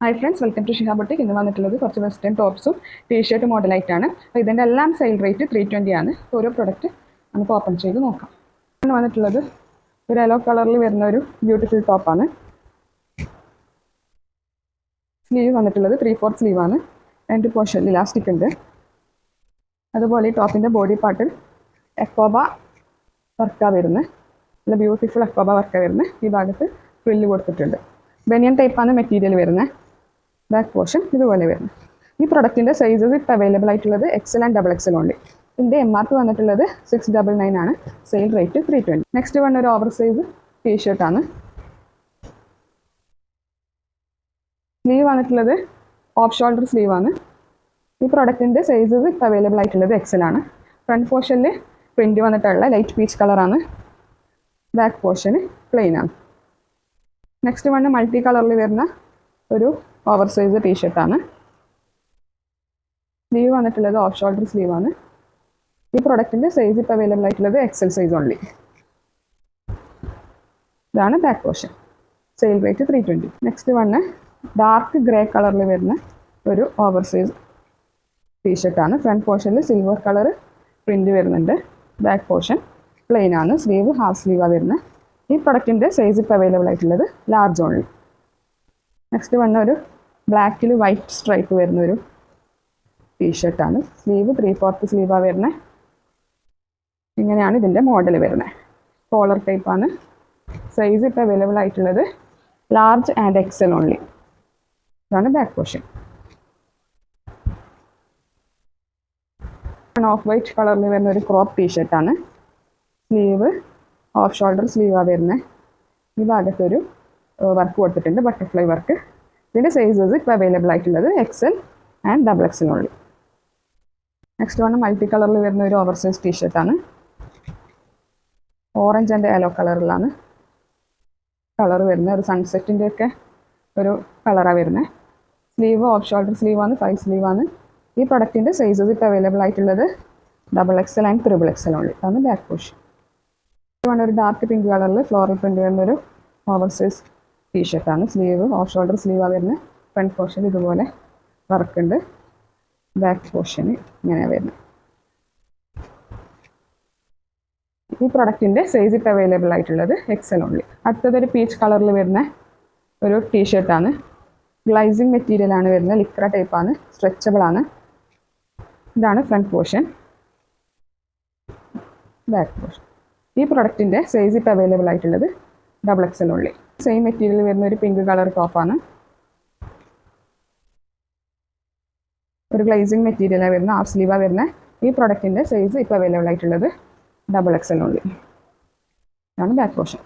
Hi friends welcome to Shiha boutique ഇന്ന് വന്നിട്ടുള്ളത് കുറച്ച് വെസ്റ്റേൺ ടോപ്സും ടീഷർട്ട് മോഡലായിട്ടാണ് അപ്പോൾ ഇതിന്റെ എല്ലാം സെയിൽ റേറ്റ് ത്രീ ട്വന്റി ആണ്. ഓരോ പ്രൊഡക്റ്റ് നമുക്ക് ഓപ്പൺ ചെയ്ത് നോക്കാം. ഇന്ന് വന്നിട്ടുള്ളത് ഒരു യെല്ലോ കളറിൽ വരുന്ന ഒരു ബ്യൂട്ടിഫുൾ ടോപ്പാണ് സ്ലീവ് വന്നിട്ടുള്ളത് ത്രീ ഫോർത്ത് ആണ്. രണ്ട് പോർഷൻ ഇലാസ്റ്റിക് ഉണ്ട്. അതുപോലെ ഈ ടോപ്പിന്റെ ബോഡി പാർട്ടിൽ എക്കോബ വർക്കാണ് വരുന്നത് നല്ല ബ്യൂട്ടിഫുൾ എക്കോബ വർക്കാണ് വരുന്നത് ഈ ഭാഗത്ത് ഫ്രില്ല് കൊടുത്തിട്ടുണ്ട്. ബനിയൻ ടൈപ്പാണ് മെറ്റീരിയൽ വരുന്നത് ബാക്ക് പോർഷൻ ഇതുപോലെ വരുന്നു. ഈ പ്രൊഡക്റ്റിന്റെ സൈസസ് ഇപ്പോൾ അവൈലബിൾ ആയിട്ടുള്ളത് എക്സൽ ആൻഡ് ഡബിൾ എക്സൽ ഉണ്ട്. ഇതിന്റെ എം ആർ പി വന്നിട്ടുള്ളത് സിക്സ് ഡബിൾ നയൻ ആണ്. Sale rate three twenty next one ഒരു ഓവർ സൈസ് ടീഷർട്ടാണ് സ്ലീവ് വന്നിട്ടുള്ളത് ഓഫ് ഷോൾഡർ സ്ലീവ് ആണ്. ഈ പ്രൊഡക്റ്റിന്റെ സൈസസ് ഇപ്പോൾ അവൈലബിൾ ആയിട്ടുള്ളത് എക്സൽ ആണ്. ഫ്രണ്ട് പോർഷനിൽ പ്രിന്റ് വന്നിട്ടുള്ള ലൈറ്റ് പീച്ച് കളറാണ് ബാക്ക് പോർഷന് പ്ലെയിൻ ആണ്. നെക്സ്റ്റ് വണ് മൾട്ടി കളറിൽ വരുന്ന ഒരു ഓവർ സൈസ് ടീഷർട്ടാണ്. സ്ലീവ് വന്നിട്ടുള്ളത് ഓഫ് ഷോൾഡർ സ്ലീവ് ആണ് ഈ പ്രൊഡക്റ്റിന്റെ സൈസ് ഇപ്പോൾ അവൈലബിൾ ആയിട്ടുള്ളത് എക്സൽ സൈസ് ഓൺലി ഇതാണ് back portion sale rate three twenty next one dark grey കളറിൽ വരുന്ന ഒരു ഓവർ സൈസ് ടീഷർട്ടാണ് ഫ്രണ്ട് പോർഷനിൽ സിൽവർ കളർ പ്രിന്റ് വരുന്നുണ്ട്. ബാക്ക് പോർഷൻ പ്ലെയിൻ ആണ്. സ്ലീവ് ഹാഫ് സ്ലീവാണ് വരുന്നത് ഈ പ്രൊഡക്റ്റിന്റെ സൈസ് ഇപ്പോൾ അവൈലബിൾ ആയിട്ടുള്ളത് ലാർജ് ഓൺലി നെക്സ്റ്റ് വന്ന ഒരു ബ്ലാക്കിൽ വൈറ്റ് സ്ട്രൈപ്പ് വരുന്ന ഒരു ടീഷർട്ടാണ് സ്ലീവ് ത്രീ ഫോർത്ത് സ്ലീവാണ് വരുന്നത് ഇങ്ങനെയാണ് ഇതിന്റെ മോഡൽ വരുന്നത് കോളർ ടൈപ്പാണ് സൈസ് ഇപ്പോൾ അവൈലബിൾ ആയിട്ടുള്ളത് ലാർജ് ആൻഡ് എക്സൽ ഓൺലി ഇതാണ് ബാക്ക് പോർഷൻ ഓഫ് വൈറ്റ് കളറിൽ വരുന്ന ഒരു ക്രോപ്പ് ടീഷർട്ടാണ് സ്ലീവ് ഓഫ് ഷോൾഡർ സ്ലീവാണ് വരുന്നത് ഈ ഭാഗത്തൊരു വർക്ക് കൊടുത്തിട്ടുണ്ട് ബട്ടർഫ്ലൈ വർക്ക് ഇതിന്റെ സൈസസ് ഇപ്പോൾ അവൈലബിൾ ആയിട്ടുള്ളത് എക്സൽ ആൻഡ് ഡബിൾ എക്സിനുള്ളിൽ നെക്സ്റ്റ് വൺ മൾട്ടി കളറിൽ വരുന്ന ഒരു ഓവർ സൈസ് ടീഷർട്ടാണ് ഓറഞ്ച് ആൻഡ് യെല്ലോ കളറിലാണ് കളർ വരുന്നത് ഒരു സൺസെറ്റിന്റെ ഒക്കെ ഒരു കളറാണ് വരുന്നത് സ്ലീവ് ഓഫ് ഷോൾഡർ സ്ലീവാണ് ഫൈവ് സ്ലീവാണ് ഈ പ്രൊഡക്റ്റിന്റെ സൈസസ് ഇപ്പോൾ അവൈലബിൾ ആയിട്ടുള്ളത് double XL and triple XL only അതാണ് ബാക്ക് പോഷൻ ഒരു ഡാർക്ക് പിങ്ക് കളറിൽ ഫ്ലോറൽ പ്രിന്റ് വരുന്നൊരു ഓവർ സൈസ് ടീഷർട്ടാണ് സ്ലീവ് ഓഫ് ഷോൾഡർ സ്ലീവാണ് വരുന്നത്. ഫ്രണ്ട് പോർഷൻ ഇതുപോലെ വർക്ക് ഉണ്ട്. ബാക്ക് പോർഷൻ ഇങ്ങനെയാണ് വരുന്നത്. ഈ പ്രൊഡക്റ്റിന്റെ സൈസ് ഇപ്പോൾ അവൈലബിൾ ആയിട്ടുള്ളത് എക്സൽ ഓൺലി അടുത്തതൊരു പീച്ച് കളറിൽ വരുന്ന ഒരു ടീഷർട്ടാണ് ഗ്ലൈസിങ് മെറ്റീരിയലാണ് വരുന്നത് ലിക്ര ടൈപ്പാണ് സ്ട്രെച്ചബിൾ ആണ്. ഇതാണ് ഫ്രണ്ട് പോർഷൻ ബാക്ക് പോർഷൻ ഈ പ്രൊഡക്റ്റിന്റെ സൈസ് ഇപ്പോൾ അവൈലബിൾ ആയിട്ടുള്ളത് ഡബിൾ എക്സൽ ഉള്ളി സെയിം മെറ്റീരിയൽ വരുന്ന ഒരു പിങ്ക് കളർ ടോപ്പാണ് ഒരു ഗ്ലേസിങ് മെറ്റീരിയലാണ് വരുന്ന ഹാഫ് സ്ലീവാണ് വരുന്ന. ഈ പ്രൊഡക്റ്റിന്റെ സൈസ് ഇപ്പോൾ അവൈലബിൾ ആയിട്ടുള്ളത് ഡബിൾ എക്സൽ ഉള്ളി ഇതാണ് ബാക്ക് പോർഷൻ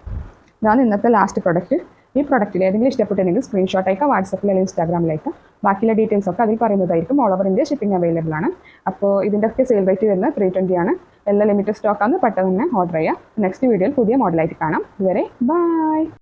ഇതാണ് ഇന്നത്തെ ലാസ്റ്റ് പ്രൊഡക്റ്റ് ഈ പ്രൊഡക്റ്റിൽ ഏതെങ്കിലും ഇഷ്ടപ്പെട്ടിട്ടുണ്ടെങ്കിൽ സ്ക്രീൻഷോട്ട് അയക്കാം വാട്സപ്പിൽ അല്ലെങ്കിൽ ഇൻസ്റ്റാഗ്രാമിലേക്ക് ബാക്കിയുള്ള ഡീറ്റെയിൽസ് ഒക്കെ അതിൽ പറയുന്നതായിരിക്കും. All over India shipping available ആണ്. അപ്പോൾ ഇതിന്റെ ഒക്കെ സെയിൽ റേറ്റ് വരുന്നത് ത്രീ ട്വന്റി ആണ്. എല്ലാം ലിമിറ്റഡ് സ്റ്റോക്കാണ് പെട്ടെന്ന് തന്നെ ഓർഡർ ചെയ്യാം. നെക്സ്റ്റ് വീഡിയോയിൽ പുതിയ മോഡലായിട്ട് കാണാം. ഇതുവരെ ബൈ